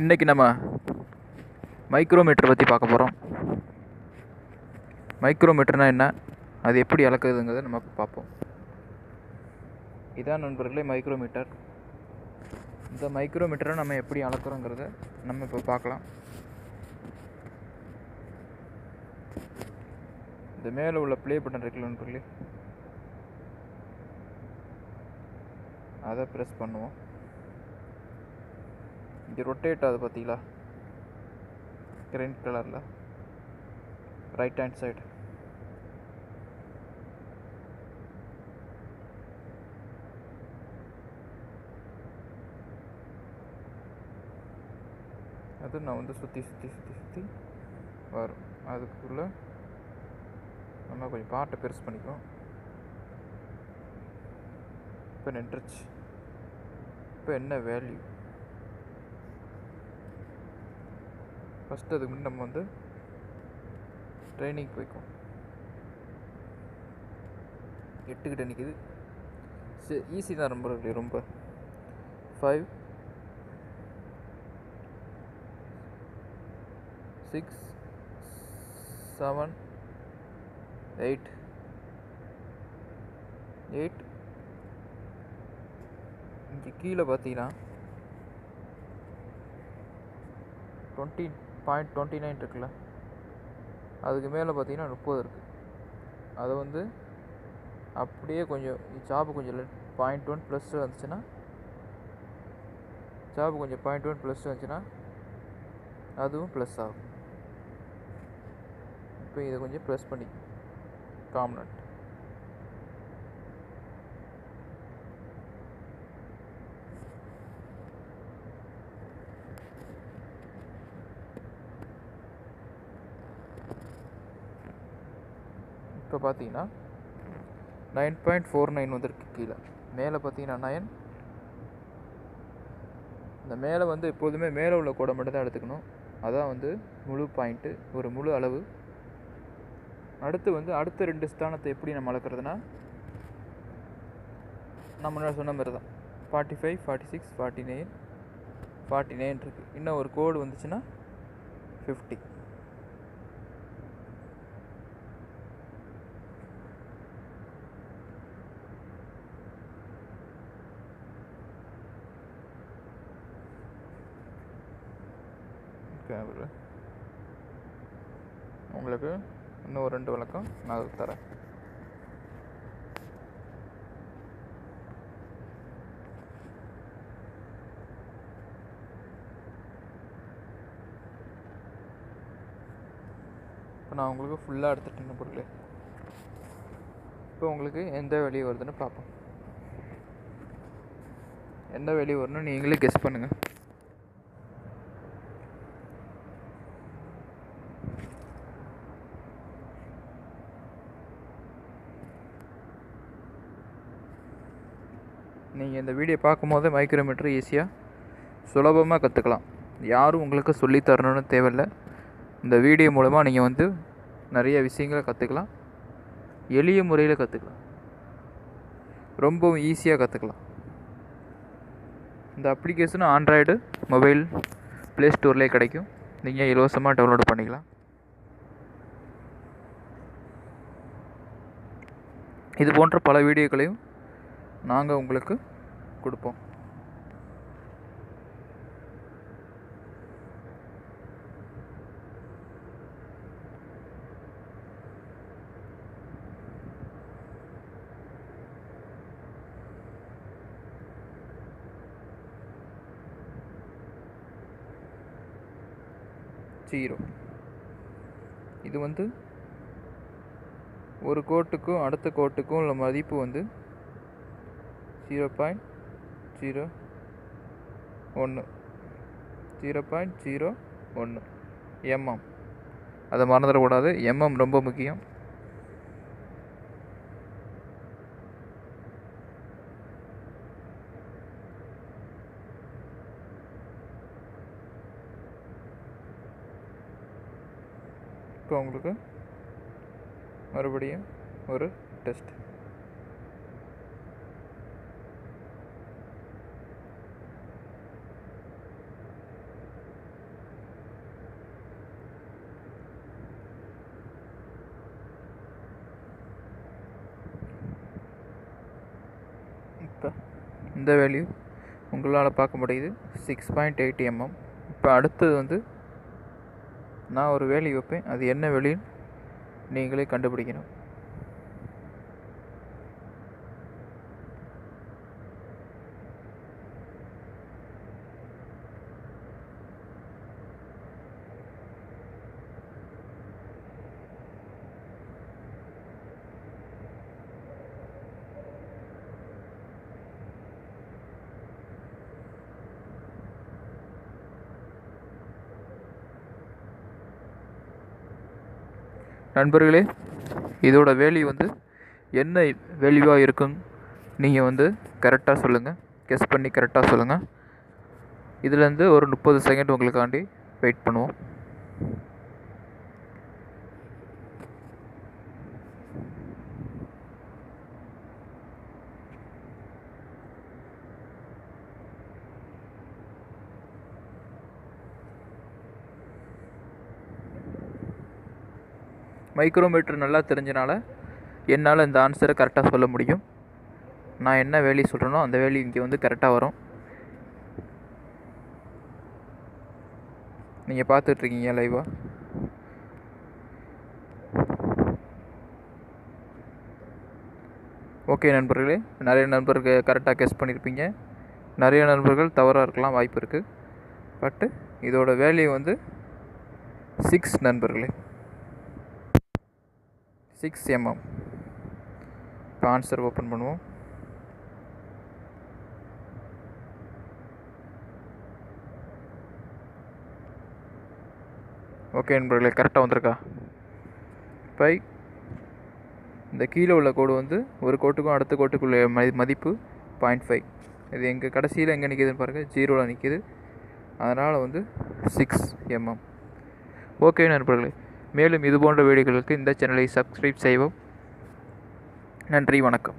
இன்றைக்கி நம்ம மைக்ரோமீட்டர் பற்றி பார்க்க போகிறோம் மைக்ரோமீட்டர்னால் என்ன? அது எப்படி அளக்குதுங்கிறத நம்ம பார்ப்போம். இதான் நண்பர்களே மைக்ரோமீட்டர். இந்த மைக்ரோமீட்டரை நம்ம எப்படி அளக்குறோங்கிறத நம்ம இப்போ பார்க்கலாம். இந்த மேலே உள்ள ப்ளே பட்டன் இருக்குல்ல நண்பர்களே. அதை ப்ரெஸ் பண்ணுவோம். இங்கே ரொட்டேட் ஆகுது பார்த்தீங்களா கிரீன் கலரில் ரைட் ஹேண்ட் சைடு அது நான் வந்து சுற்றி சுற்றி சுற்றி சுற்றி வரும். அதுக்குள்ளே நம்ம கொஞ்சம் பாட்டை பெருசு பண்ணிக்குவோம். இப்போ நின்றுச்சு. இப்போ என்ன வேல்யூ ஃபஸ்ட்டு அதுக்கு முன்னாடி நம்ம வந்து ட்ரைனிங் போய்க்கும் எட்டுக்கிட்ட நிற்கிது சரி ஈஸி தான் ரொம்ப ரொம்ப. Five six seven eight eight இங்கே கீழே பார்த்தீங்கன்னா டுவெண்ட்டி பாயிண்ட் டுவெண்ட்டி நைன் இருக்குல்ல? அதுக்கு மேலே பார்த்தீங்கன்னா முப்பது இருக்குது அதை வந்து அப்படியே கொஞ்சம் ஜாப் கொஞ்சம் பாயிண்ட் ஒன் ப்ளஸ் வந்துச்சுன்னா ஜாப் கொஞ்சம் பாயிண்ட் ஒன் ப்ளஸ் வந்துச்சுன்னா அதுவும் ப்ளஸ் ஆகும். இப்போ இதை கொஞ்சம் ப்ளஸ் பண்ணி காமனட் இப்போ பார்த்தீங்கன்னா நைன் பாயிண்ட் ஃபோர் நைன் வந்திருக்கு கீழே. மேலே பார்த்தீங்கன்னா நைன் இந்த மேலே வந்து எப்போதுமே மேலே உள்ள கோடை மட்டும் தான் எடுத்துக்கணும். அதான் வந்து முழு பாயிண்ட்டு ஒரு முழு அளவு. அடுத்து வந்து அடுத்த ரெண்டு ஸ்தானத்தை எப்படி நம்ம அளக்கிறதுனா நம்ம சொன்ன மாதிரி தான். Forty five forty six forty nine forty nine இருக்குது இன்னும் ஒரு கோடு வந்துச்சுன்னா ஃபிஃப்டி கேமரா உங்களுக்கு இன்னும் ஒரு ரெண்டு விளக்கம் நான் தரேன். இப்போ நான் உங்களுக்கு ஃபுல்லாக எடுத்துட்டேன் பொருளே. இப்போ உங்களுக்கு எந்த வெளியே வருதுன்னு பார்ப்போம். எந்த வெளியே வரணும் நீங்களே கெஸ் பண்ணுங்கள் நீங்கள் இந்த வீடியோ பார்க்கும்போது மைக்ரோமீட்டர் ஈஸியாக சுலபமாக கற்றுக்கலாம் யாரும் உங்களுக்கு சொல்லித் தரணும்னு தேவையில்லை. இந்த வீடியோ மூலமாக நீங்கள் வந்து நிறைய விஷயங்களை கற்றுக்கலாம் எளிய முறையில் கற்றுக்கலாம் ரொம்பவும் ஈஸியாக கற்றுக்கலாம் இந்த அப்ளிகேஷனும் ஆண்ட்ராய்டு மொபைல் ப்ளே ஸ்டோர்லேயே கிடைக்கும். நீங்கள் இலவசமாக டவுன்லோட் பண்ணிக்கலாம். இது போன்ற பல வீடியோக்களையும் நாங்கள் உங்களுக்கு கொடுப்போம். ஜீரோ. இது வந்து ஒரு கோட்டுக்கும் அடுத்த கோட்டுக்கும் உள்ள மதிப்பு வந்து ஜீரோ பாயிண்ட் ஜீரோ ஒன்று ஜீரோ பாயிண்ட் ஜீரோ ஒன்று எம்எம் அதை மறந்துடக்கூடாது எம்எம் ரொம்ப முக்கியம். இப்போ உங்களுக்கு மறுபடியும் ஒரு டெஸ்ட் இந்த வேல்யூ உங்களால் பார்க்க முடியுது. சிக்ஸ் பாயிண்ட் எயிட் எம்எம் இப்போ அடுத்தது வந்து நான் ஒரு வேல்யூ வைப்பேன். அது என்ன வேல்யூன்னு நீங்களே கண்டுபிடிக்கணும். நண்பர்களே இதோட வேல்யூ வந்து என்ன வேல்யூவாக இருக்கும்? நீங்கள் வந்து கரெக்டாக சொல்லுங்கள் கெஸ் பண்ணி கரெக்டாக சொல்லுங்கள் இதுலேருந்து ஒரு முப்பது செகண்ட் உங்களுக்காண்டி வெயிட் பண்ணுவோம். மைக்ரோமீட்டர் நல்லா தெரிஞ்சனால என்னால் இந்த ஆன்சரை கரெக்டாக சொல்ல முடியும். நான் என்ன வேலி சொல்கிறேனோ அந்த வேலி இங்கே வந்து கரெக்டாக வரும். நீங்கள் பார்த்துட்ருக்கீங்க லைவாக ஓகே நண்பர்களே நிறைய நண்பர்கள் கரெக்டாக கெஸ் பண்ணியிருப்பீங்க நிறைய நண்பர்கள் தவறாக இருக்கலாம் வாய்ப்பு இருக்குது பட்டு இதோட வேல்யூ வந்து சிக்ஸ் நண்பர்களே. சிக்ஸ் எம்எம் இப்போ ஆன்சர் ஓப்பன் பண்ணுவோம். ஓகே நண்பர்களே கரெக்டாக வந்திருக்கா? பை இந்த கீழே உள்ள கோடு வந்து ஒரு கோட்டுக்கும் அடுத்த கோட்டுக்குள்ள மதிப்பு பாயிண்ட் ஃபைவ் இது எங்கள் கடைசியில் எங்கே நிற்கிதுன்னு பாருங்கள் ஜீரோவில் நிற்கிது அதனால் வந்து சிக்ஸ் எம்எம் ஓகே நண்பர்களே. மேலும் இதுபோன்ற வீடியோகளுக்கு இந்த சேனலை சப்ஸ்கிரைப் செய்வோம் நன்றி வணக்கம்.